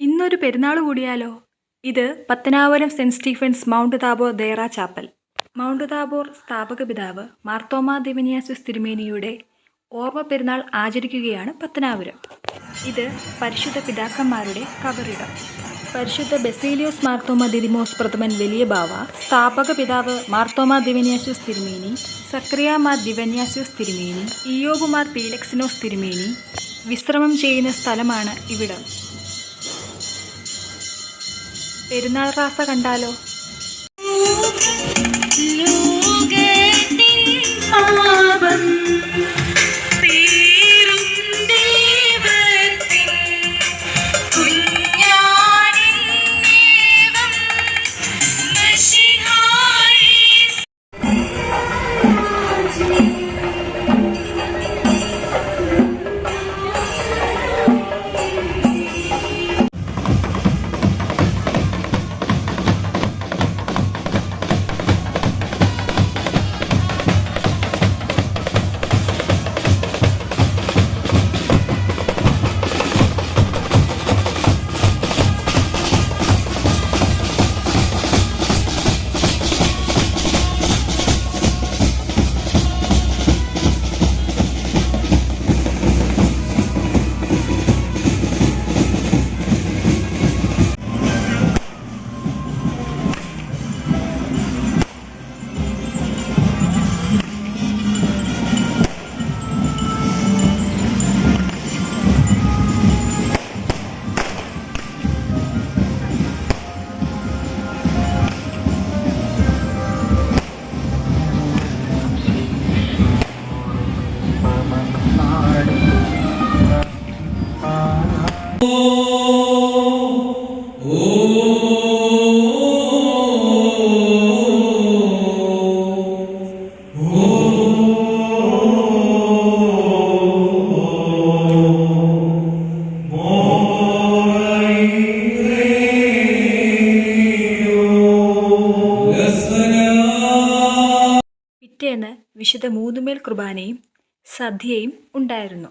ഇന്നൊരു പെരുന്നാൾ കൂടിയാലോ? ഇത് Pathanapuram saint Stephen's Mount Tabor Dera chapel. Mount Tabor സ്ഥാപക പിതാവ് മാർത്തോമാ ദിവനിയാസുസ് തിരുമേനിയുടെ ഓർമ്മ പെരുന്നാൾ ആചരിക്കുകയാണ് പത്തനാപുരം. ഇത് പരിശുദ്ധ പിതാക്കന്മാരുടെ കബറിടം. പരിശുദ്ധ ബെസീലിയോസ് മാർത്തോമ ദിദിമോസ് പ്രഥമൻ വലിയ ബാവ സ്ഥാപക പിതാവ് മാർത്തോമ ദിവന്യാസ്യൂസ് തിരുമേനി സക്രിയ മാർ ദിവന്യാസ്യൂസ് തിരുമേനി ഇയോകുമാർ പീലക്സിനോസ് തിരുമേനി വിശ്രമം ചെയ്യുന്ന സ്ഥലമാണ് ഇവിടം. പെരുന്നാൾ റാസ കണ്ടാലോ? പിറ്റേന്ന് വിശുദ്ധ മൂന്നുമേൽ കുർബാനയും സദ്യയും ഉണ്ടായിരുന്നു.